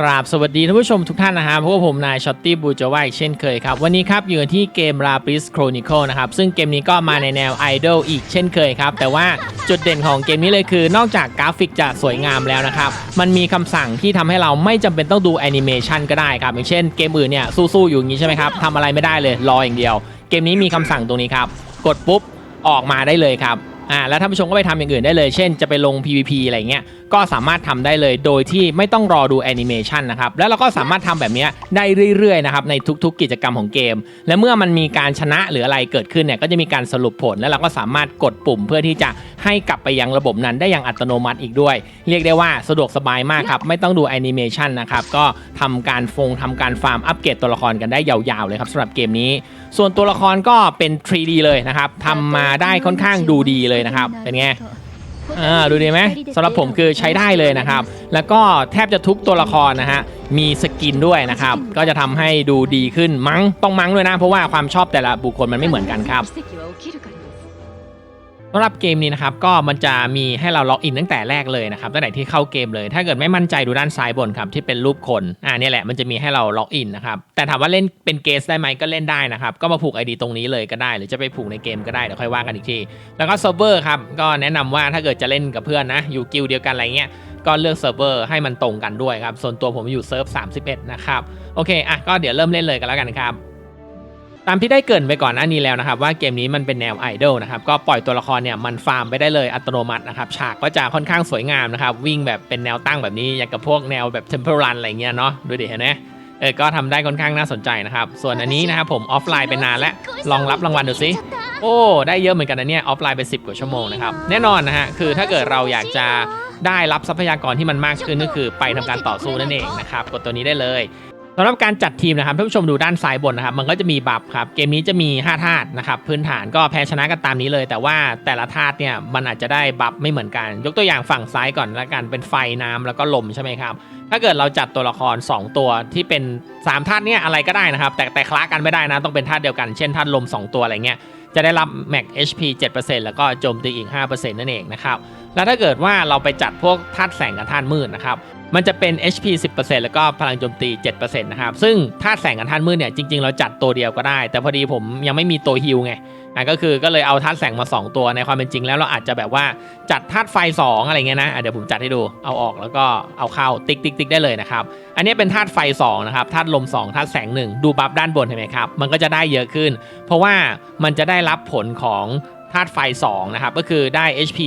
กราบสวัสดีท่านผู้ชมทุกท่านนะฮะพบกับผมนายช็อตตี้บูจาวาอีกเช่นเคยครับ วันนี้ครับอยู่กันที่เกม Rapis Chronicle นะครับ ซึ่งเกมนี้ก็มาในแนวไอดอลอีกเช่นเคยครับ แต่ว่าจุดเด่นของเกมนี้เลยคือ นอกจากกราฟิกจะสวยงามแล้วนะครับ มันมีคำสั่งที่ทำให้เราไม่จำเป็นต้องดูแอนิเมชันก็ได้ครับ อย่างเช่นเกมอื่นเนี่ยสู้ๆอยู่อย่างนี้ใช่ไหมครับทำอะไรไม่ได้เลยรออย่างเดียว เกมนี้มีคำสั่งตรงนี้ครับ กดปุ๊บออกมาได้เลยครับอ่าแล้วท่านผู้ชมก็ไปทำอย่างอื่นได้เลย เช่นจะไปลง PVP อะไรเงี้ย ก็สามารถทำได้เลยโดยที่ไม่ต้องรอดูแอนิเมชันนะครับแล้วเราก็สามารถทำแบบนี้ได้เรื่อยๆนะครับในทุกๆ กิจกรรมของเกม และเมื่อมันมีการชนะหรืออะไรเกิดขึ้นเนี่ยก็จะมีการสรุปผล แล้วเราก็สามารถกดปุ่มเพื่อที่จะให้กลับไปยังระบบนั้นได้อย่างอัตโนมัติอีกด้วย เรียกได้ว่าสะดวกสบายมากครับไม่ต้องดูแอนิเมชันนะครับก็ทำการฟงทำการฟาร์มอัปเกรดตัวละครกันได้ยาวๆเลยครับสำหรับเกมนี้ ส่วนตัวละครก็เป็น 3D เลยนะครับทำมาได้ค่อนข้างดูดีเลยนะครับเป็นไง อ่าดูดีไหมสำหรับผมคือใช้ได้เลยนะครับ แล้วก็แทบจะทุกตัวละครนะฮะมีสกินด้วยนะครับ ก็จะทำให้ดูดีขึ้นมั้งต้องมั้งด้วยนะ เพราะว่าความชอบแต่ละบุคคลมันไม่เหมือนกันครับ 奇跡は起きるからです สำหรับเกมนี้นะครับก็มันจะมีให้เราล็อกอินตั้งแต่แรกเลยนะครับตั้งแต่ที่เข้าเกมเลย ถ้าเกิดไม่มั่นใจดูด้านซ้ายบนครับที่เป็นรูปคนอ่าเนี่ยแหละมันจะมีให้เราล็อกอินนะครับแต่ถามว่าเล่นเป็นเกสได้ไหมก็เล่นได้นะครับก็มาผูก ID ตรงนี้เลยก็ได้ หรือจะไปผูกในเกมก็ได้เดี๋ยวค่อยว่ากันอีกทีแล้วก็เซิร์ฟเวอร์ครับก็แนะนำว่าถ้าเกิดจะเล่นกับเพื่อนนะอยู่กิลเดียวกันอะไรเงี้ยก็เลือกเซิร์ฟเวอร์ให้มันตรงกันด้วยครับส่วนตัวผมอยู่เซิร์ฟ31นะครับโอเคอะก็เดี๋ยวเริ่มเล่นเลยกันแล้วกันครับ ตามที่ได้เกรินไปก่อนหน้านี้แล้วนะครับ ว่าเกมนี้มันเป็นแนวไอดอลนะครับก็ปล่อยตัวละครเนี่ยมันฟาร์มไปได้เลยอัตโนมัตินะครับฉากก็จะค่อนข้างสวยงามนะครับวิ่งแบบเป็นแนวตั้งแบบนี้อย่างกับพวกแนวแบบเทมเพลรันอะไรเงี้ยเนาะดูดิเห็นไหมเออก็ทำได้ค่อนข้างน่าสนใจนะครับ ส่วนอันนี้นะครับผมออฟไลน์ไปนานแล้วลองรับรางวัลดูสิโอ้ได้เยอะเหมือนกันนะเนี่ยออฟไลน์ไป10 กว่าชั่วโมงนะครับแน่นอนนะฮะคือถ้าเกิดเราอยากจะได้รับทรัพยากรที่มันมากขึ้นก็คือไปทำการต่อสู้นั่นเองนะครับกดตัวนี้ได้เลย สำหรับการจัดทีมนะครับท่านผู้ชมดูด้านซ้ายบนนะครับมันก็จะมีบัฟครับเกมนี้จะมี 5 ธาตุนะครับพื้นฐานก็แพ้ชนะกันตามนี้เลย แต่ว่าแต่ละธาตุเนี่ยมันอาจจะได้บัฟไม่เหมือนกัน ยกตัวอย่างฝั่งซ้ายก่อนละกันเป็นไฟน้ำแล้วก็ลมใช่ไหมครับถ้าเกิดเราจัดตัวละคร 2 ตัวที่เป็น3ธาตุเนี่ยอะไรก็ได้นะครับแต่แต่คล้ากันไม่ได้นะต้องเป็นธาตุเดียวกันเช่นธาตุลม 2 ตัวอะไรเงี้ยจะได้รับ Max HP 7%แล้วก็โจมตีอีก 5%นั่นเองนะครับ แล้วถ้าเกิดว่าเราไปจัดพวกธาตุแสงกับธาตุมืดนะครับมันจะเป็น HP 10%แล้วก็พลังโจมตี 7%นะครับ ซึ่งธาตุแสงกับธาตุมืดเนี่ยจริงๆ เราจัดตัวเดียวก็ได้ แต่พอดีผมยังไม่มีตัวฮิลไงอะก็คือก็เลยเอาธาตุแสงมา 2 ตัวในความเป็นจริงแล้วเราอาจจะแบบว่าจัดธาตุไฟ 2 อะไรเงี้ยนะะเดี๋ยวผมจัดให้ดูเอาออกแล้วก็เอาเข้าติ๊กติ๊กติ๊กได้เลยนะครับ อันนี้เป็นธาตุไฟ2นะครับธาตุลม2ธาตุแสง 1 ดูบัฟด้านบนเห็นไหมครับ มันก็จะได้เยอะขึ้น เพราะว่ามันจะได้รับผลของ ธาตุไฟ 2 นะครับ ก็คือได้ HP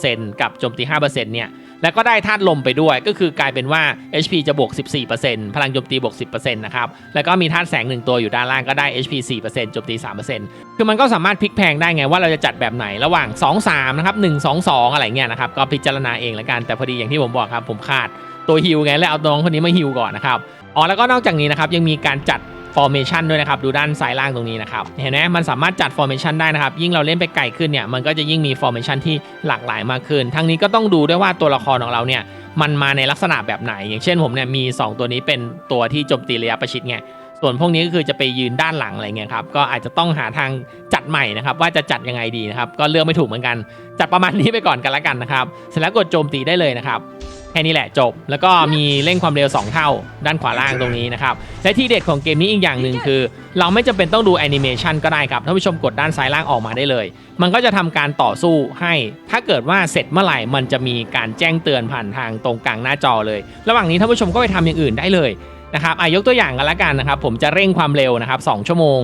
7%กับโจมตี 5%เนี่ย แล้วก็ได้ธาตุลมไปด้วย ก็คือกลายเป็นว่า HP จะบวก 14%พลังโจมตีบวก 10%นะครับ แล้วก็มีธาตุแสง 1 ตัวอยู่ด้านล่างก็ได้ HP 4%โจมตี 3%คือมันก็สามารถพลิกแพงได้ไงว่าเราจะจัดแบบไหนระหว่าง 2 3 นะครับ 1 2 2 อะไรเงี้ยนะครับ ก็พิจารณาเองล้วกัน แต่พอดีอย่างที่ผมบอกครับ ผมขาดตัวฮิวไง แล้วเอาน้องคนนี้มาฮิวก่อนนะครับ อ๋อ แล้วก็นอกจากนี้นะครับยังมีการจัด formation ด้วยนะครับ ดูด้านซ้ายล่างตรงนี้นะครับ เห็นไหมมันสามารถจัด formation ได้นะครับ ยิ่งเราเล่นไปไกลขึ้นเนี่ย มันก็จะยิ่งมี formation ที่หลากหลายมากขึ้น ทั้งนี้ก็ต้องดูด้วยว่าตัวละครของเราเนี่ย มันมาในลักษณะแบบไหน อย่างเช่นผมเนี่ยมี 2 ตัวนี้เป็นตัวที่โจมตีระยะประชิดไง ส่วนพวกนี้ก็คือจะไปยืนด้านหลังอะไรเงี้ยครับ ก็อาจจะต้องหาทางจัดใหม่นะครับ ว่าจะจัดยังไงดีนะครับ ก็เลือกไม่ถูกเหมือนกัน จัดประมาณนี้ไปก่อนกันละกันนะครับ เสร็จแล้วกดโจมตีได้เลยนะครับ แค่นี้แหละจบ แล้วก็มีเร่งความเร็ว 2 เท่า ด้านขวาล่างตรงนี้นะครับ และที่เด็ดของเกมนี้อีกอย่างหนึ่งคือ เราไม่จำเป็นต้องดูแอนิเมชันก็ได้ครับท่านผู้ชมกดด้านซ้ายล่างออกมาได้เลย มันก็จะทำการต่อสู้ให้ ถ้าเกิดว่าเสร็จเมื่อไหร่มันจะมีการแจ้งเตือนผ่านทางตรงกลางหน้าจอเลย ระหว่างนี้ท่านผู้ชมก็ไปทำอย่างอื่นได้เลยนะครับอะยกตัวอย่างกันละกันนะครับ ผมจะเร่งความเร็วนะครับ2ชั่วโมง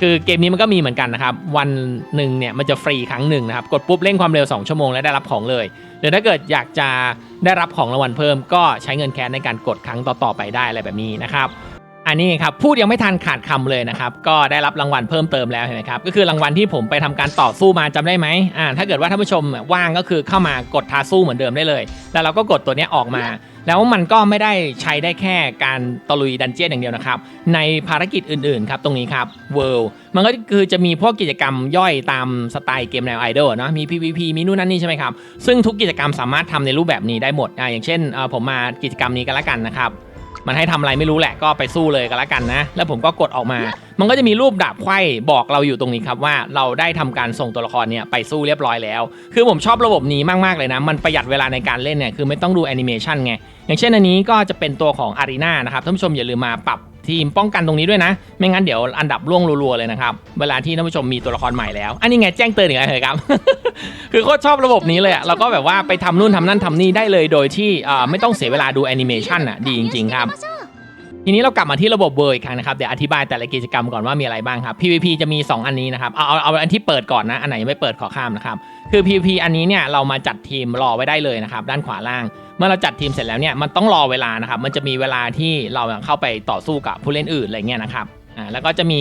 คือเกมนี้มันก็มีเหมือนกันนะครับ วันหนึ่งเนี่ยมันจะฟรีครั้งหนึ่งนะครับ กดปุ๊บเร่งความเร็ว 2 ชั่วโมงแล้วได้รับของเลย หรือถ้าเกิดอยากจะได้รับของรางวัลเพิ่ม ก็ใช้เงินแคสในการกดครั้งต่อๆไปได้อะไรแบบนี้นะครับ อันนี้ครับพูดยังไม่ทันขาดคำเลยนะครับก็ได้รับรางวัลเพิ่มเติมแล้วเห็นไหมครับก็คือรางวัลที่ผมไปทำการต่อสู้มาจำได้ไหมอ่าถ้าเกิดว่าท่านผู้ชมว่างก็คือเข้ามากดท้าสู้เหมือนเดิมได้เลย แล้วเราก็กดตัวเนี้ยออกมา แล้วมันก็ไม่ได้ใช้ได้แค่การตะลุยดันเจี้ยนอย่างเดียวนะครับ ในภารกิจอื่นๆครับตรงนี้ครับ World มันก็คือจะมีพวกกิจกรรมย่อยตามสไตล์เกมแนวไอดอลเนาะมี PVP มีนู่นนั่นนี่ใช่ไหมครับซึ่งทุกกิจกรรมสามารถทำในรูปแบบนี้ได้หมดอ่าอย่างเช่นเอ่อผมมากิจกรรมนี้กันละกันนะครับ มันให้ทำอะไรไม่รู้แหละก็ไปสู้เลยก็แล้วกันนะ แล้วผมก็กดออกมา มันก็จะมีรูปดาบไข่บอกเราอยู่ตรงนี้ครับว่าเราได้ทำการส่งตัวละครเนี่ยไปสู้เรียบร้อยแล้ว คือผมชอบระบบนี้มากๆเลยนะ มันประหยัดเวลาในการเล่นเนี่ยคือไม่ต้องดูแอนิเมชันไงอย่างเช่นอันนี้ก็จะเป็นตัวของอารีนานะครับท่านผู้ชมอย่าลืมมาปรับ ทีมป้องกันตรงนี้ด้วยนะ ไม่งั้นเดี๋ยวอันดับล่วงรัวๆเลยนะครับ เวลาที่ท่านผู้ชมมีตัวละครใหม่แล้ว อันนี้ไงแจ้งเตือนอีกแล้วเลยครับ คือโคตรชอบระบบนี้เลยอะเราก็แบบว่าไปทำนู่นทำนั่นทำนี่ได้เลยโดยที่ไม่ต้องเสียเวลาดูแอนิเมชันอะดีจริงๆครับทีนี้เรากลับมาที่ระบบเวอร์อีกครั้งนะครับเดี๋ยวอธิบายแต่ละกิจกรรมก่อนว่ามีอะไรบ้างครับ PVP จะมี 2 อันนี้นะครับเอาเอาเอาอันที่เปิดก่อนนะอันไหนยังไม่เปิดขอข้ามนะครับคือ PVP อันนี้เนี่ยเรามาจัดทีมรอไว้ได้เลยนะครับด้านขวาล่าง เมื่อเราจัดทีมเสร็จแล้วเนี่ยมันต้องรอเวลานะครับมันจะมีเวลาที่เราเข้าไปต่อสู้กับผู้เล่นอื่นอะไรเงี้ยนะครับอ่าแล้วก็จะมี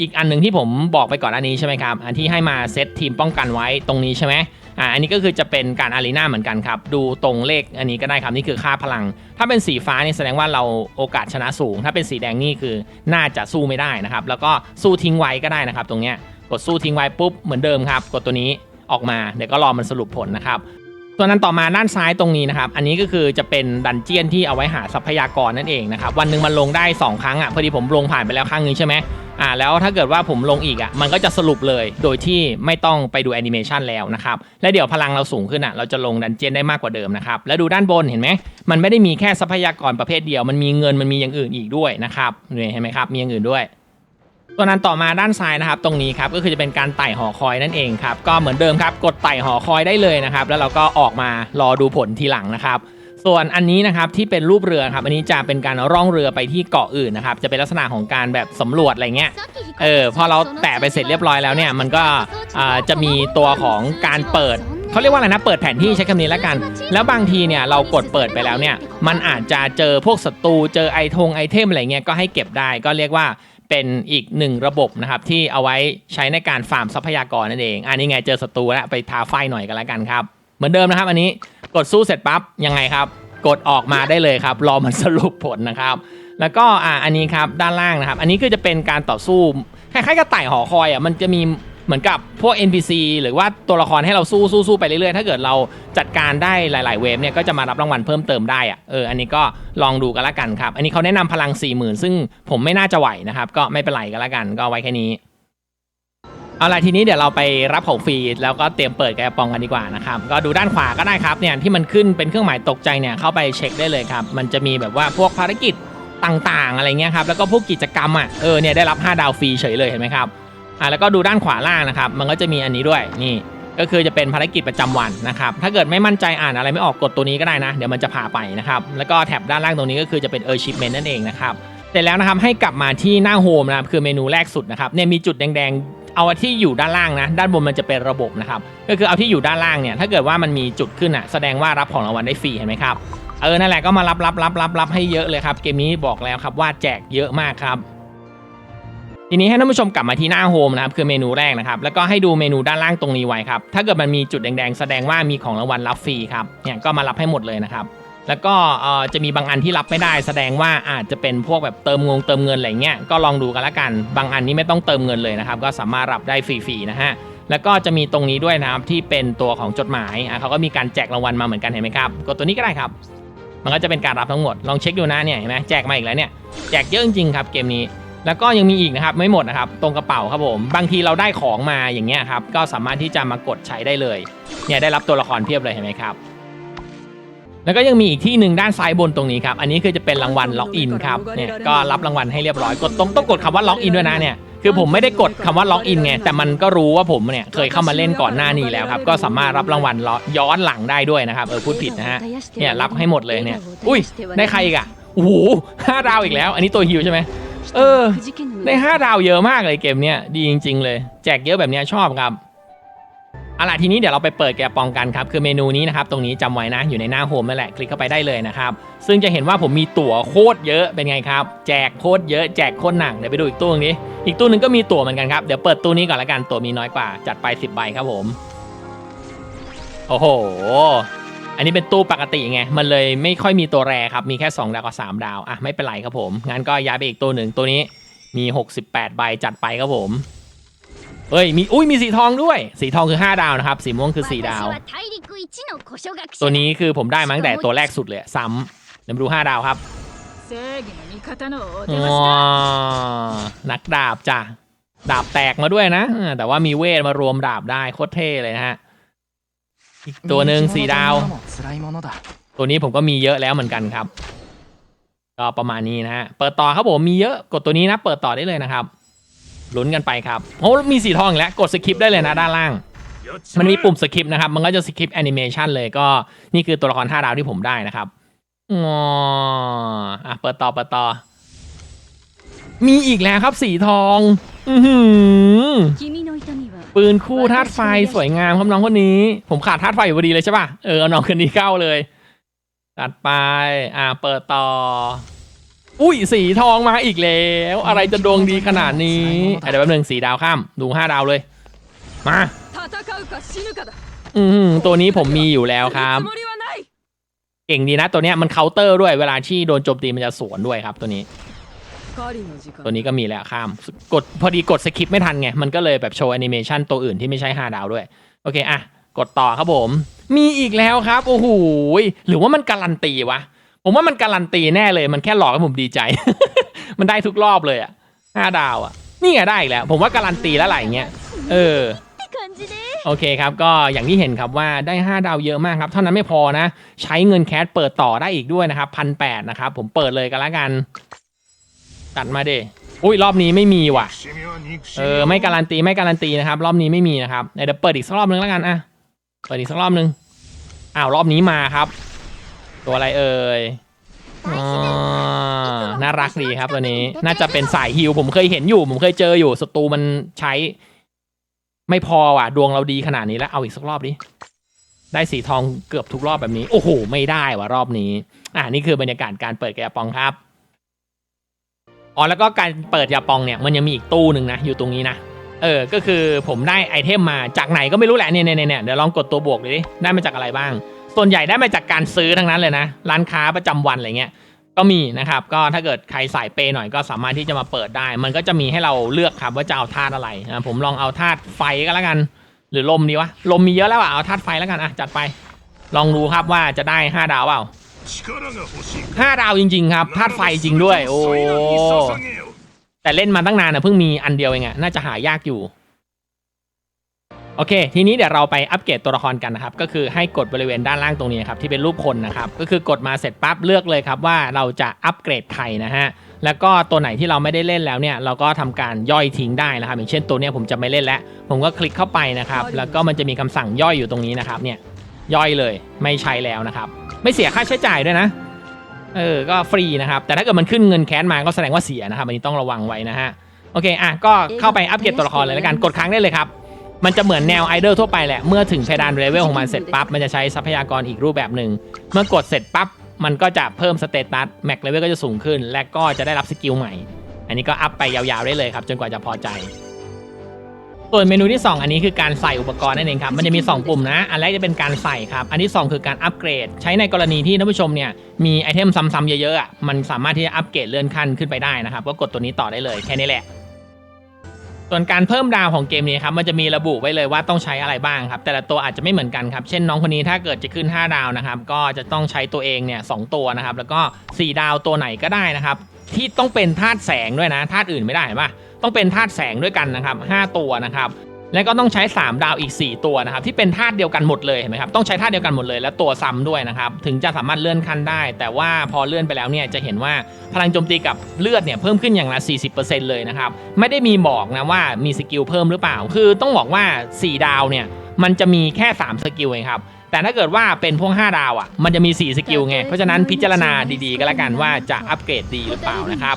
อีกอันหนึ่งที่ผมบอกไปก่อนอันนี้ใช่ไหมครับอันที่ให้มาเซตทีมป้องกันไว้ตรงนี้ใช่ไหมอ่าอันนี้ก็คือจะเป็นการอารีนาเหมือนกันครับ ดูตรงเลขอันนี้ก็ได้ครับนี่คือค่าพลัง ถ้าเป็นสีฟ้านี่แสดงว่าเราโอกาสชนะสูง ถ้าเป็นสีแดงนี่คือน่าจะสู้ไม่ได้นะครับ แล้วก็สู้ทิ้งไว้ก็ได้นะครับ ตรงเนี้ยกดสู้ทิ้งไว้ปุ๊บเหมือนเดิมครับ กดตัวนี้ออกมาเดี๋ยวก็รอมันสรุปผลนะครับ ส่วนนั้นต่อมาด้านซ้ายตรงนี้นะครับ อันนี้ก็คือจะเป็นดันเจียนที่เอาไว้หาทรัพยากรนั่นเองนะครับ วันหนึ่งมันลงได้ 2 ครั้งอะ พอดีผมลงผ่านไปแล้วครั้งนึงใช่ไหมอ่าแล้วถ้าเกิดว่าผมลงอีกอะมันก็จะสรุปเลยโดยที่ไม่ต้องไปดูแอนิเมชันแล้วนะครับ และเดี๋ยวพลังเราสูงขึ้นอะเราจะลงดันเจียนได้มากกว่าเดิมนะครับ แล้วดูด้านบนเห็นไหมมันไม่ได้มีแค่ทรัพยากรประเภทเดียว มันมีเงินมันมีอย่างอื่นอีกด้วยนะครับนี่เห็นไหมครับมีอย่างอื่นด้วย วนั้นต่อมาด้านซ้ายนะครับ ตรงนี้ครับก็คือจะเป็นการไต่หอคอยนั่นเองครับก็เหมือนเดิมครับ กดไต่หอคอยได้เลยนะครับ แล้วเราก็ออกมารอดูผลทีหลังนะครับส่วนอันนี้นะครับที่เป็นรูปเรือครับอันนี้จะเป็นการร่องเรือไปที่เกาะอื่นนะครับจะเป็นลักษณะของการแบบสำรวจอะไรเงี้ยเออพอเราแตะไปเสร็จเรียบร้อยแล้วเนี่ยมันก็จะมีตัวของการเปิดเขาเรียกว่าอะไรนะเปิดแผนที่ใช้คำนี้แล้วกัน แล้วบางทีเนี่ยเรากดเปิดไปแล้วเนี่ยมันอาจจะเจอพวกศัตรูเจอไอทงไอเทมอะไรเงี้ยก็ให้เก็บได้ก็เรียกว่า เป็นอีกหนึ่งระบบนะครับ ที่เอาไว้ใช้ในการฟาร์มทรัพยากรนั่นเอง อันนี้ไงเจอศัตรูแล้วไปทาไฟหน่อยกันแล้วกันครับ เหมือนเดิมนะครับ อันนี้กดสู้เสร็จปั๊บยังไงครับ กดออกมาได้เลยครับ รอมันสรุปผลนะครับ แล้วก็อ่าอันนี้ครับด้านล่างนะครับ อันนี้คือจะเป็นการต่อสู้คล้ายๆกับไต่หอคอยอะมันจะมี เหมือนกับพวก NPC หรือว่าตัวละครให้เราสู้สู้สู้ไปเรื่อยๆ ถ้าเกิดเราจัดการได้หลาย ๆ เวฟเนี่ยก็จะมารับรางวัลเพิ่มเติมได้อะเอออันนี้ก็ลองดูกันละกันครับ อันนี้เขาแนะนำพลัง 4 0,000 ซึ่งผมไม่น่าจะไหวนะครับ ก็ไม่เป็นไรกันละกัน ก็ไว้แค่นี้เอาล่ะทีนี้เดี๋ยวเราไปรับของฟรีแล้วก็เตรียมเปิดกระปองกันดีกว่านะครับก็ดูด้านขวาก็ได้ครับเนี่ยที่มันขึ้นเป็นเครื่องหมายตกใจเนี่ยเข้าไปเช็คได้เลยครับมันจะมีแบบว่าพวกภารกิจต่างๆ อะไรเงี้ยครับแล้วก็พวกกิจกรรมอะเออเนี่ยได้รับ 5 ดาวฟรีเฉยเลยเห็นไหมครับ อ่าแล้วก็ดูด้านขวาล่างนะครับ มันก็จะมีอันนี้ด้วยนี่ ก็คือจะเป็นภารกิจประจำวันนะครับ ถ้าเกิดไม่มั่นใจอ่านอะไรไม่ออกกดตัวนี้ก็ได้นะ เดี๋ยวมันจะพาไปนะครับ แล้วก็แท็บด้านล่างตรงนี้ก็คือจะเป็น achievement นั่นเองนะครับเสร็จแล้วนะครับให้กลับมาที่หน้าโฮมนะครับคือเมนูแรกสุดนะครับเนี่ยมีจุดแดงๆ เอาที่อยู่ด้านล่างนะ ด้านบนมันจะเป็นระบบนะครับก็คือเอาที่อยู่ด้านล่างเนี่ยถ้าเกิดว่ามันมีจุดขึ้นอะแสดงว่ารับของรางวัลได้ฟรีเห็นไหมครับเออนั่นแหละก็มารับรับรับรับรับให้เยอะเลยครับเกมนี้บอกแล้วครับว่าแจกเยอะมากครับ ทีนี้ให้ท่านผู้ชมกลับมาที่หน้าโฮมนะครับคือเมนูแรกนะครับแล้วก็ให้ดูเมนูด้านล่างตรงนี้ไว้ครับถ้าเกิดมันมีจุดแดงๆ แสดงว่ามีของรางวัลรับฟรีครับเนี่ยก็มารับให้หมดเลยนะครับแล้วก็เอ่อจะมีบางอันที่รับไม่ได้ แสดงว่าอาจจะเป็นพวกแบบเติมงงเติมเงินอะไรเงี้ยก็ลองดูกันละกัน บางอันนี้ไม่ต้องเติมเงินเลยนะครับก็สามารถรับได้ฟรีๆนะฮะแล้วก็จะมีตรงนี้ด้วยนะครับที่เป็นตัวของจดหมายอะเขาก็มีการแจกรางวัลมาเหมือนกันเห็นไหมครับกดตัวนี้ก็ได้ครับมันก็จะเป็นการรับทั้งหมด ลองเช็คดูนะเนี่ยเห็นไหมแจกมาอีกแล้วเนี่ยแจกเยอะจริงครับเกมนี้ แล้วก็ยังมีอีกนะครับไม่หมดนะครับตรงกระเป๋าครับผม บางทีเราได้ของมาอย่างเงี้ยครับก็สามารถที่จะมากดใช้ได้เลยเนี่ยได้รับตัวละครเพียบเลยเห็นไหมครับ แล้วก็ยังมีอีกที่หนึ่งด้านซ้ายบนตรงนี้ครับอันนี้คือจะเป็นรางวัลล็อกอินครับเนี่ยก็รับรางวัลให้เรียบร้อยกดตรงต้องกดคำว่าล็อกอินด้วยนะเนี่ยคือผมไม่ได้กดคำว่าล็อกอินไงแต่มันก็รู้ว่าผมเนี่ยเคยเข้ามาเล่นก่อนหน้านี้แล้วครับก็สามารถรับรางวัลย้อนหลังได้ด้วยนะครับเออพูดผิดนะฮะเนี่ยรับให้หมดเลยเนี่ยอุ้ยได้ใครอีกอะโอ้โหห้าดาวอีกแล้ว อันนี้ตัวฮิวใช่ไหม เออ ได้ห้าดาวเยอะมากเลยเกมเนี้ยดีจริง ๆ เลย แจกเยอะแบบเนี้ยชอบครับเอาล่ะทีนี้เดี๋ยวเราไปเปิดแกะปองกันครับ คือเมนูนี้นะครับ ตรงนี้จำไว้นะ อยู่ในหน้าโฮมนั่นแหละ คลิกเข้าไปได้เลยนะครับ ซึ่งจะเห็นว่าผมมีตั๋วโคตรเยอะเป็นไงครับ แจกโคตรเยอะแจกโคตรหนักเดี๋ยวไปดูอีกตู้นึงนี้อีกตู้หนึงก็มีตั๋วเหมือนกันครับเดี๋ยวเปิดตู้นี้ก่อนละกันตั๋วมีน้อยกว่าจัดไป10ใบครับผมโอ้โห อันนี้เป็นตู้ปกติไง มันเลยไม่ค่อยมีตัวแรครับ มีแค่ 2 ดาวกับ 3 ดาว อะ ไม่เป็นไรครับผม งั้นก็ย้ายไปอีกตัวหนึ่ง ตัวนี้มี 68 ใบจัดไปครับผม เอ้ย มี อุ้ย มีสีทองด้วย สีทองคือ 5 ดาวนะครับ สีม่วงคือ 4 ดาว ตัวนี้คือผมได้มาตั้งแต่ตัวแรกสุดเลยซ้ำเดี๋ยวมาดู 5 ดาวครับนักดาบจ้ะ ดาบแตกมาด้วยนะ แต่ว่ามีเวทมารวมดาบได้โคตรเท่เลยนะฮะ อีกตัวหนึ่งสี่ดาว ตัวนี้ผมก็มีเยอะแล้วเหมือนกันครับ ก็ประมาณนี้นะฮะ เปิดต่อครับผม มีเยอะ กดตัวนี้นะ เปิดต่อได้เลยนะครับ ลุ้นกันไปครับโอ้มีสีทองแล้ว กดสคริปได้เลยนะด้านล่าง มันมีปุ่มสคริปนะครับ มันก็จะสคริปแอนิเมชันเลย ก็ นี่คือตัวละครห้าดาวที่ผมได้นะครับ อ๋ออะเปิดต่อ เปิดต่อ มีอีกแล้วครับสีทอง อื้ม ปืนคู่ธาตุไฟสวยงามครับน้องคนนี้ ผมขาดธาตุไฟอยู่พอดีเลยใช่ป่ะ เออน้องคนนี้เข้าเลยตัดไป อ่า เปิดต่อ อุ้ยสีทองมาอีกแล้ว อะไรจะดวงดีขนาดนี้เดี๋ยวแป๊บนึ่งสีดาวข้าม ดูห้าดาวเลย มาอืมตัวนี้ผมมีอยู่แล้วครับ เก่งดีนะตัวเนี้ยมันเคาน์เตอร์ด้วยเวลาที่โดนโจมตีมันจะสวนด้วยครับตัวนี้ ตัวนี้ก็มีแล้วข้าม กดพอดีกดสคริปไม่ทันไง มันก็เลยแบบโชว์แอนิเมชันตัวอื่นที่ไม่ใช่ 5 ดาวด้วย โอเค อะ กดต่อครับผม มีอีกแล้วครับ โอ้โห หรือว่ามันการันตีวะ ผมว่ามันการันตีแน่เลย มันแค่หลอกให้ผมดีใจ มันได้ทุกรอบเลยอะห้าดาวอะนี่ไงได้อีกแล้ว ผมว่าการันตีแล้วไหลเงี้ย เออโอเคครับ ก็อย่างที่เห็นครับว่าได้ 5 ดาวเยอะมากครับ เท่านั้นไม่พอนะ ใช้เงินแคสเปิดต่อได้อีกด้วยนะครับพันแนะครับ ผมเปิดเลยกันละกัน ตัดมาเดอุ้ยรอบนี้ไม่มีว่ะ เออไม่การันตีไม่การันตีนะครับ รอบนี้ไม่มีนะครับเดี๋ยวเปิดอีกสักรอบนึงแล้วกันอะเปิดอีกสักรอบนึงอ้าวรอบนี้มาครับ ตัวอะไรเอ่ยอ๋อน่ารักดีครับตัวนี้ น่าจะเป็นสายฮิวผมเคยเห็นอยู่ ผมเคยเจออยู่ศัตรูมันใช้ ไม่พอว่ะ ดวงเราดีขนาดนี้แล้วเอาอีกสักรอบดิได้สีทองเกือบทุกรอบแบบนี้ โอ้โห ไม่ได้ว่ะรอบนี้ อ่านี่คือบรรยากาศการเปิดแกะปองครับ อ๋อแล้วก็การเปิดยาปองเนี่ยมันยังมีอีกตู้หนึ่งนะอยู่ตรงนี้นะเออ ก็คือผมได้ไอเทมมาจากไหนก็ไม่รู้แหละเนี่ยเนี่ยเนี่ยเดี๋ยวลองกดตัวบวกเลยดิได้มาจากอะไรบ้าง ส่วนใหญ่ได้มาจากการซื้อทั้งนั้นเลยนะ ร้านค้าประจำวันอะไรเงี้ย ก็มีนะครับ ก็ถ้าเกิดใครสายเปย์หน่อยก็สามารถที่จะมาเปิดได้ มันก็จะมีให้เราเลือกครับว่าจะเอาธาตุอะไรนะผมลองเอาธาตุไฟก็แล้วกัน หรือลมดีวะ ลมมีเยอะแล้วอะเอาธาตุไฟแล้วกันอะจัดไป ลองดูครับว่าจะได้ห้าดาวเปล่า ห้าดาวจริง ๆ ครับธาตุไฟจริงด้วย โอ้ แต่เล่นมาตั้งนานนะเพิ่งมีอันเดียวเองอะน่าจะหายากอยู่ โอเค ทีนี้เดี๋ยวเราไปอัปเกรดตัวละครกันนะครับ ก็คือให้กดบริเวณด้านล่างตรงนี้ครับที่เป็นรูปคนนะครับ ก็คือกดมาเสร็จปั๊บเลือกเลยครับว่าเราจะอัปเกรดใครนะฮะ แล้วก็ตัวไหนที่เราไม่ได้เล่นแล้วเนี่ย เราก็ทำการย่อยทิ้งได้นะครับ อย่างเช่นตัวเนี้ยผมจะไม่เล่นแล้ว ผมก็คลิกเข้าไปนะครับ แล้วก็มันจะมีคำสั่งย่อยอยู่ตรงนี้นะครับเนี่ย ย่อยเลยไม่ใช้แล้วนะครับ ไม่เสียค่าใช้จ่ายด้วยนะ เออ ก็ฟรีนะครับ แต่ถ้าเกิดมันขึ้นเงินแค้นมาก็แสดงว่าเสียนะครับอันนี้ต้องระวังไว้นะฮะ โอเค อะ ก็เข้าไปอัปเกรดตัวละครเลยแล้วกัน กดค้างได้เลยครับ มันจะเหมือนแนวไอดอลทั่วไปแหละ เมื่อถึงเพดานเลเวลของมันเสร็จปั๊บ มันจะใช้ทรัพยากรอีกรูปแบบหนึ่ง เมื่อกดเสร็จปั๊บ มันก็จะเพิ่มสเตตัส แม็กเลเวลก็จะสูงขึ้น และก็จะได้รับสกิลใหม่ อันนี้ก็อัพไปยาวๆได้เลยครับ จนกว่าจะพอใจ ส่วนเมนูที่ 2 อันนี้คือการใส่อุปกรณ์นั่นเองครับ มันจะมี 2 ปุ่มนะ อันแรกจะเป็นการใส่ครับ อันที่ 2 คือการอัปเกรด ใช้ในกรณีที่ท่านผู้ชมเนี่ยมีไอเทมซ้ำๆเยอะๆอะมันสามารถที่จะอัปเกรดเลื่อนขั้นขึ้นไปได้นะครับ ก็กดตัวนี้ต่อได้เลยแค่นี้แหละ ส่วนการเพิ่มดาวของเกมนี้ครับ มันจะมีระบุไว้เลยว่าต้องใช้อะไรบ้างครับ แต่ละตัวอาจจะไม่เหมือนกันครับ เช่นน้องคนนี้ถ้าเกิดจะขึ้น 5 ดาวนะครับ ก็จะต้องใช้ตัวเองเนี่ยสตัวนะครับ แล้วก็ 4 ดาวตัวไหนก็ได้นะครับ ที่ต้องเป็นธาตุแสงด้วยนะ ธาตุอื่นไม่ได้เห็นปะ ต้องเป็นธาตุแสงด้วยกันนะครับ 5 ตัวนะครับ แล้วก็ต้องใช้ 3 ดาวอีก 4 ตัวนะครับ ที่เป็นธาตุเดียวกันหมดเลยเห็นไหมครับต้องใช้ธาตุเดียวกันหมดเลย และตัวซ้ำด้วยนะครับ ถึงจะสามารถเลื่อนขั้นได้ แต่ว่าพอเลื่อนไปแล้วเนี่ยจะเห็นว่าพลังโจมตีกับเลือดเนี่ยเพิ่มขึ้นอย่างละ 40%เลยนะครับไม่ได้มีบอกนะว่ามีสกิลเพิ่มหรือเปล่า คือต้องบอกว่า 4 ดาวเนี่ยมันจะมีแค่ 3 สกิลเองครับ แต่ถ้าเกิดว่าเป็นพวก5ดาวอะ มันจะมี 4 สกิลไง เพราะฉะนั้นพิจารณาดีๆ ก็แล้วกันว่าจะอัปเกรดดีหรือเปล่านะครับ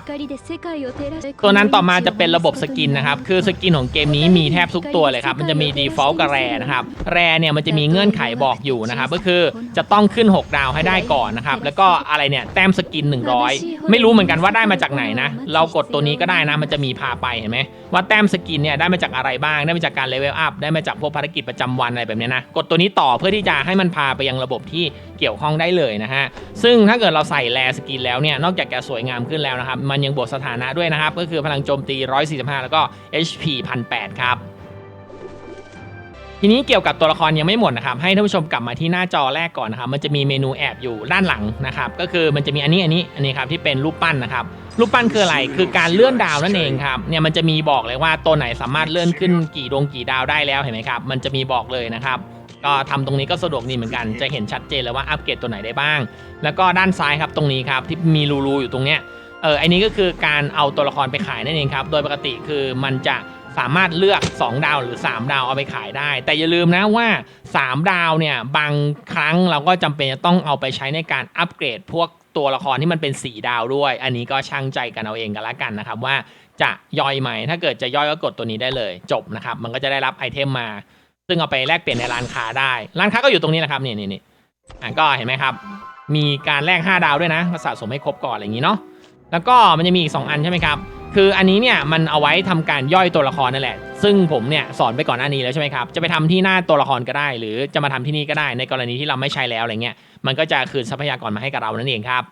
ตัวนั้นต่อมาจะเป็นระบบสกินนะครับ คือสกินของเกมนี้มีแทบทุกตัวเลยครับ มันจะมี default กับ rare นะครับ rare เนี่ยมันจะมีเงื่อนไขบอกอยู่นะครับ ก็คือจะต้องขึ้น 6 ดาวให้ได้ก่อนนะครับ แล้วก็อะไรเนี่ยแต้มสกิน 100 ไม่รู้เหมือนกันว่าได้มาจากไหนนะ เรากดตัวนี้ก็ได้นะ มันจะมีพาไปเห็นไหมว่าแต้มสกินเนี่ยได้มาจากอะไรบ้าง ได้มาจากการเลเวลอัพ ได้มาจากพวกภารกิจประจำวันอะไรแบบเนี้ยนะ กดตัวนี้ต่อเพื่อที่จะให้มันพาไปยังระบบที่เกี่ยวข้องได้เลยนะฮะ ซึ่งถ้าเกิดเราใส่แรสกินแล้วเนี่ย นอกจากจะสวยงามขึ้นแล้วนะครับ มันยังบวกสถานะด้วยนะครับ ก็คือพลังโจมตี 145 แล้วก็ HP 1008 ครับทีนี้เกี่ยวกับตัวละครยังไม่หมดนะครับ ให้ท่านผู้ชมกลับมาที่หน้าจอแรกก่อนนะครับ มันจะมีเมนูแอบอยู่ด้านหลังนะครับ ก็คือมันจะมีอันนี้อันนี้อันนี้ครับที่เป็นรูปปั้นนะครับ รูปปั้นคืออะไร คือการเลื่อนดาวนั่นเองครับ เนี่ยมันจะมีบอกเลยว่าตัวไหนสามารถเลื่อนขึ้นกี่ดวงกี่ดาวได้แล้วเห็นไหมครับ มันจะมีบอกเลยนะครับ ก็ทำตรงนี้ก็สะดวกดีเหมือนกันจะเห็นชัดเจนเลยว่าอัปเกรดตัวไหนได้บ้าง แล้วก็ด้านซ้ายครับตรงนี้ครับที่มีรูๆอยู่ตรงเนี้ยเอออันนี้ก็คือการเอาตัวละครไปขายนั่นเองครับ โดยปกติคือมันจะสามารถเลือก 2 ดาวหรือ 3 ดาวเอาไปขายได้ แต่อย่าลืมนะว่า 3 ดาวเนี่ยบางครั้งเราก็จำเป็นจะต้องเอาไปใช้ในการอัปเกรด พวกตัวละครที่มันเป็น 4 ดาวด้วย อันนี้ก็ช่างใจกันเอาเองกันละกันนะครับว่าจะย่อยไหมถ้าเกิดจะย่อยก็กดตัวนี้ได้เลย จบนะครับมันก็จะได้รับไอเทมมา ซึ่งเอาไปแลกเปลี่ยนในร้านค้าได้ ร้านค้าก็อยู่ตรงนี้นะครับนี่นี่นี่อะก็เห็นไหมครับ มีการแลก5ดาวด้วยนะก็สะสมให้ครบก่อนอะไรอย่างนี้เนาะแล้วก็มันจะมีอีก2อันใช่ไหมครับ คืออันนี้เนี่ยมันเอาไว้ทำการย่อยตัวละครนั่นแหละ ซึ่งผมเนี่ยสอนไปก่อนหน้านี้แล้วใช่ไหมครับ จะไปทำที่หน้าตัวละครก็ได้ หรือจะมาทำที่นี่ก็ได้ในกรณีที่เราไม่ใช้แล้วอะไรเงี้ย มันก็จะคืนทรัพยากรมาให้กับเรานั่นเองครับ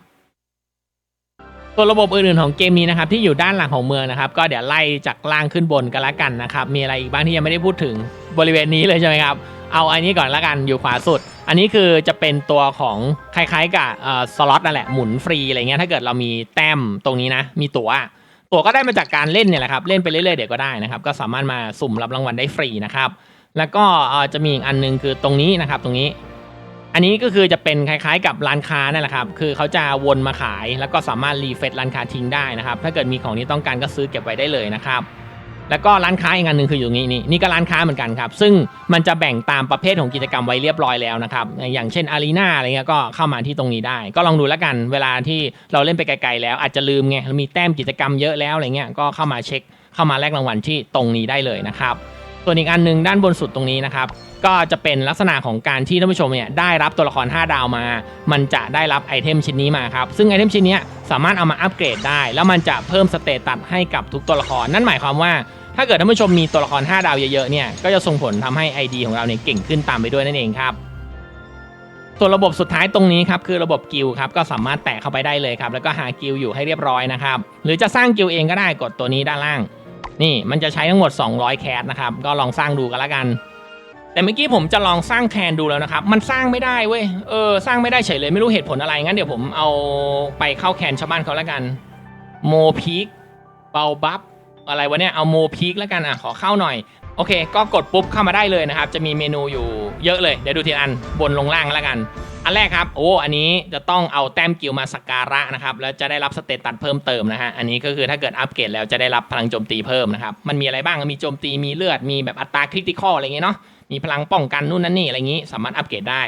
ตัวระบบอื่นๆของเกมนี้นะครับที่อยู่ด้านหลังของเมืองนะครับ ก็เดี๋ยวไล่จากล่างขึ้นบนกันละกันนะครับ มีอะไรอีกบ้างที่ยังไม่ได้พูดถึงบริเวณนี้เลยใช่ไหมครับ เอาอันนี้ก่อนละกันอยู่ขวาสุด อันนี้คือจะเป็นตัวของคล้ายๆกับสล็อตนั่นแหละหมุนฟรีอะไรเงี้ยถ้าเกิดเรามีแต้มตรงนี้นะ มีตั๋วตั๋วก็ได้มาจากการเล่นเนี่ยแหละครับเล่นไปเรื่อยๆเดี๋ยวก็ได้นะครับ ก็สามารถมาสุ่มรับรางวัลได้ฟรีนะครับแล้วก็จะมีอีกอันหนึงคือตรงนี้นะครับตรงนี้ อันนี้ก็คือจะเป็นคล้ายๆกับร้านค้านั่นแหละครับ คือเขาจะวนมาขาย แล้วก็สามารถรีเฟซร้านค้าทิ้งได้นะครับ ถ้าเกิดมีของที่ต้องการก็ซื้อเก็บไว้ได้เลยนะครับ แล้วก็ร้านค้าอีกอันหนึ่งคืออยู่นี้นี่นี่ก็ร้านค้าเหมือนกันครับ ซึ่งมันจะแบ่งตามประเภทของกิจกรรมไว้เรียบร้อยแล้วนะครับ อย่างเช่นอารีนาอะไรเงี้ยก็เข้ามาที่ตรงนี้ได้ ก็ลองดูแล้วกัน เวลาที่เราเล่นไปไกลๆแล้ว อาจจะลืมไงมีแต้มกิจกรรมเยอะแล้วอะไรเงี้ย ก็เข้ามาเช็ค เข้ามาแลกรางวัลที่ตรงนี้ได้เลยนะครับ ส่วนอีกอันหนึงด้านบนสุดตรงนี้นะครับ ก็จะเป็นลักษณะของการที่ท่านผู้ชมเนี่ยได้รับตัวละคร 5 ดาวมา มันจะได้รับไอเทมชิ้นนี้มาครับ ซึ่งไอเทมชิ้นนี้สามารถเอามาอัปเกรดได้ แล้วมันจะเพิ่มสเตตัสให้กับทุกตัวละคร นั่นหมายความว่าถ้าเกิดท่านผู้ชมมีตัวละคร 5 ดาวเยอะๆเนี่ย ก็จะส่งผลทำให้ ID ของเราเนี่ยเก่งขึ้นตามไปด้วยนั่นเองครับส่วนระบบสุดท้ายตรงนี้ครับคือระบบกิลครับก็สามารถแตะเข้าไปได้เลยครับ แล้วก็หากิลอยู่ให้เรียบร้อยนะครับ หรือจะสร้างกิลเองก็ได้กดตัวนี้ด้านล่าง นี่มันจะใช้ทั้งหมด 200 แคสนะครับ ก็ลองสร้างดูกันละกัน แต่เมื่อกี้ผมจะลองสร้างแคนดูแล้วนะครับ มันสร้างไม่ได้เว้ย เออ สร้างไม่ได้เฉยเลยไม่รู้เหตุผลอะไร งั้นเดี๋ยวผมเอาไปเข้าแคนชาวบ้านเขาแล้วกัน โมพีกเบาบัฟอะไรวะเนี่ย เอาโมพีกแล้วกันอะ ขอเข้าหน่อย โอเค ก็กดปุ๊บเข้ามาได้เลยนะครับ จะมีเมนูอยู่เยอะเลย เดี๋ยวดูทีละอัน บนลงล่างแล้วกัน อันแรกครับ โอ้ อันนี้จะต้องเอาแต้มกิลมาสักการะนะครับ แล้วจะได้รับสเตตัสเพิ่มเติมนะฮะ อันนี้ก็คือถ้าเกิดอัปเกรดแล้วจะได้รับพลังโจมตีเพิ่มนะครับ มันมีอะไรบ้าง มีโจมตี มีเลือด มีแบบอัตราคริติคอลอะไรเงี้ยเนาะ มีพลังป้องกันนู่นนั่นนี่อะไรอย่างนี้ สามารถอัปเกรดได้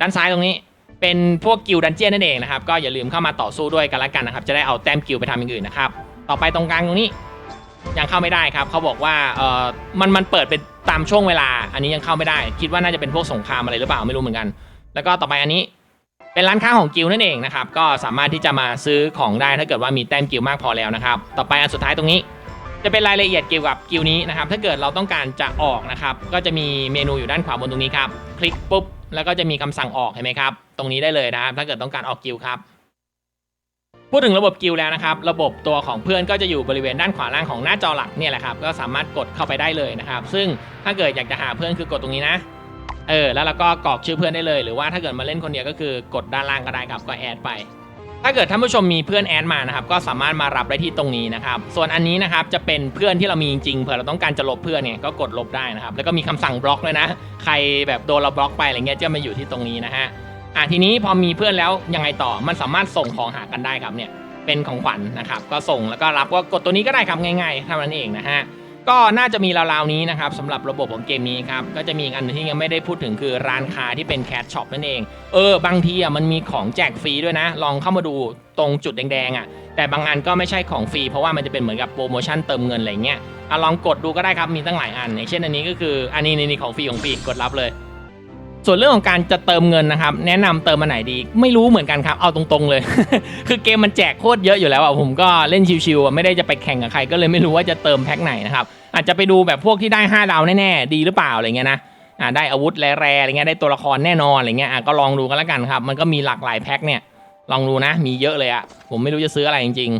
ด้านซ้ายตรงนี้เป็นพวกกิลดันเจียนนั่นเองนะครับ ก็อย่าลืมเข้ามาต่อสู้ด้วยกันละกันนะครับ จะได้เอาแต้มกิลไปทำอย่างอื่นนะครับ ต่อไปตรงกลางตรงนี้ยังเข้าไม่ได้ครับ เขาบอกว่าเออมันมันเปิดเป็นตามช่วงเวลา อันนี้ยังเข้าไม่ได้ คิดว่าน่าจะเป็นพวกสงครามอะไรหรือเปล่าไม่รู้เหมือนกัน แล้วก็ต่อไปอันนี้เป็นร้านค้าของกิลนั่นเองนะครับ ก็สามารถที่จะมาซื้อของได้ถ้าเกิดว่ามีแต้มกิลมากพอแล้วนะครับ ต่อไปอันสุดท้ายตรงนี้ จะเป็นรายละเอียดเกี่ยวกับกิลนี้นะครับ ถ้าเกิดเราต้องการจะออกนะครับ ก็จะมีเมนูอยู่ด้านขวาบนตรงนี้ครับ คลิกปุ๊บ แล้วก็จะมีคำสั่งออกเห็นไหมครับ ตรงนี้ได้เลยนะครับ ถ้าเกิดต้องการออกกิลครับ พูดถึงระบบกิลแล้วนะครับ ระบบตัวของเพื่อนก็จะอยู่บริเวณด้านขวาล่างของหน้าจอหลักเนี่ยแหละครับ ก็สามารถกดเข้าไปได้เลยนะครับ ซึ่งถ้าเกิดอยากจะหาเพื่อนคือกดตรงนี้นะ เออแล้วเราก็กรอกชื่อเพื่อนได้เลย หรือว่าถ้าเกิดมาเล่นคนเดียวก็คือกดด้านล่างก็ได้ครับก็แอดไป ถ้าเกิดท่านผู้ชมมีเพื่อนแอดมานะครับก็สามารถมารับได้ที่ตรงนี้นะครับส่วนอันนี้นะครับจะเป็นเพื่อนที่เรามีจริงๆเผื่อเราต้องการจะลบเพื่อนเนี่ยก็กดลบได้นะครับแล้วก็มีคำสั่งบล็อกเลยนะ ใครแบบโดนเราบล็อกไปอะไรเงี้ยจะมาอยู่ที่ตรงนี้นะฮะอะทีนี้พอมีเพื่อนแล้วยังไงต่อมันสามารถส่งของหากันได้ครับเนี่ยเป็นของขวัญนะครับก็ส่งแล้วก็รับก็กดตัวนี้ก็ได้ครับง่าย ๆเท่านั้นเองนะฮะ ก็น่าจะมีราวๆนี้นะครับสำหรับระบบของเกมนี้ครับก็จะมีอีกอันหนึงที่ยังไม่ได้พูดถึงคือร้านค้าที่เป็นแคชช็อปนั่นเองเออบางทีอะมันมีของแจกฟรีด้วยนะ ลองเข้ามาดูตรงจุดแดงๆอะแต่บางอันก็ไม่ใช่ของฟรีเพราะว่ามันจะเป็นเหมือนกับโปรโมชั่นเติมเงินอะไรเงี้ยอะลองกดดูก็ได้ครับมีตั้งหลายอันอย่างเช่นอันนี้ก็คืออันนี้นี่ของฟรีของฟรีกดรับเลย ส่วนเรื่องของการจะเติมเงินนะครับ แนะนำเติมมาไหนดี ไม่รู้เหมือนกันครับ เอาตรงๆเลย คือเกมมันแจกโคตรเยอะอยู่แล้วอะผมก็เล่นชิวๆอะไม่ได้จะไปแข่งกับใครก็เลยไม่รู้ว่าจะเติมแพ็คไหนนะครับอาจจะไปดูแบบพวกที่ได้ 5 ดาวแน่ๆดีหรือเปล่าอะไรเงี้ยนะอ่าได้อาวุธแร่ๆอะไรเงี้ยได้ตัวละครแน่นอนอะไรเงี้ยอะก็ลองดูกันแล้วกันครับ มันก็มีหลากหลายแพ็คเนี่ยลองดูนะ มีเยอะเลยอะผมไม่รู้จะซื้ออะไรจริง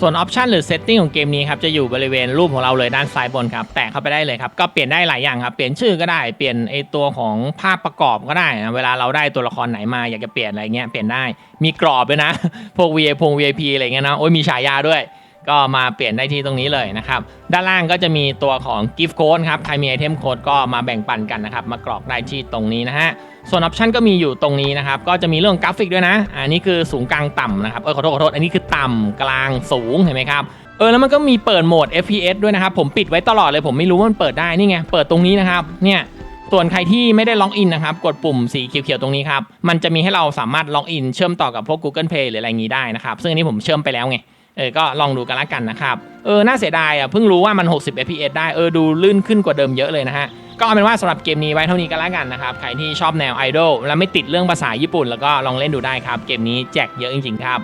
ส่วนออปชันหรือเซตติ้งของเกมนี้ครับจะอยู่บริเวณรูปของเราเลยด้านซ้ายบนครับ แตะเข้าไปได้เลยครับ ก็เปลี่ยนได้หลายอย่างครับ เปลี่ยนชื่อก็ได้ เปลี่ยนไอตัวของภาพประกอบก็ได้นะเวลาเราได้ตัวละครไหนมาอยากจะเปลี่ยนอะไรเงี้ยเปลี่ยนได้ มีกรอบด้วยนะ พวก VA พง VIP อะไรเงี้ยนะ โอ้ยมีฉายาด้วย ก็มาเปลี่ยนได้ที่ตรงนี้เลยนะครับ ด้านล่างก็จะมีตัวของ gift code ครับ ใครมีไอเทมโค้ดก็มาแบ่งปันกันนะครับ มากรอกได้ที่ตรงนี้นะฮะ ส่วนออปชันก็มีอยู่ตรงนี้นะครับ ก็จะมีเรื่องกราฟิกด้วยนะ อันนี้คือสูงกลางต่ำนะครับ เออขอโทษขอโทษ อันนี้คือต่ำกลางสูงเห็นไหมครับ เออแล้วมันก็มีเปิดโหมด FPS ด้วยนะครับ ผมปิดไว้ตลอดเลย ผมไม่รู้ว่ามันเปิดได้ นี่ไง เปิดตรงนี้นะครับ เนี่ยส่วนใครที่ไม่ได้ล็อกอินนะครับ กดปุ่มสีเขียวๆตรงนี้ครับ มันจะมีให้เราสามารถล็อกอินเชื่อมต่อกับพวก Google Play หรืออะไรงี้ได้นะครับ ซึ่งอันนี้ผมเชื่อมไปแล้วไง เออก็ลองดูกันละกันนะครับ เออ น่าเสียดายอะเพิ่งรู้ว่ามัน 60 fps ได้ เออ ดูลื่นขึ้นกว่าเดิมเยอะเลยนะฮะ ก็เอาเป็นว่าสำหรับเกมนี้ไว้เท่านี้กันละกันนะครับ ใครที่ชอบแนวไอดอลและไม่ติดเรื่องภาษาญี่ปุ่น แล้วก็ลองเล่นดูได้ครับ เกมนี้แจกเยอะจริงๆครับ